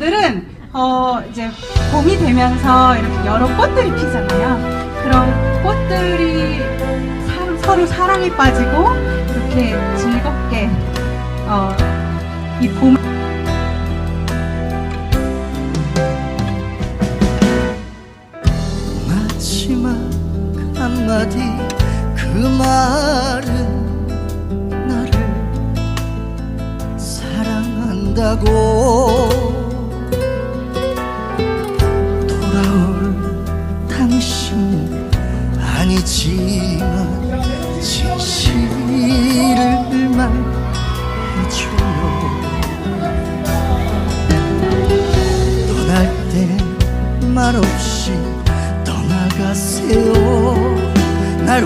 오늘은 어 이제 봄이 되면서 이렇게 여러 꽃들이 피잖아요. 그런 꽃들이 사, 로 사랑에 빠지고 이렇게 즐겁게 어, 이 봄. 마지막 한마디 그 말은 나를 사랑한다고. 사랑이지만 진실을 말해줘요. 떠날 때 말없이 떠나가세요. 날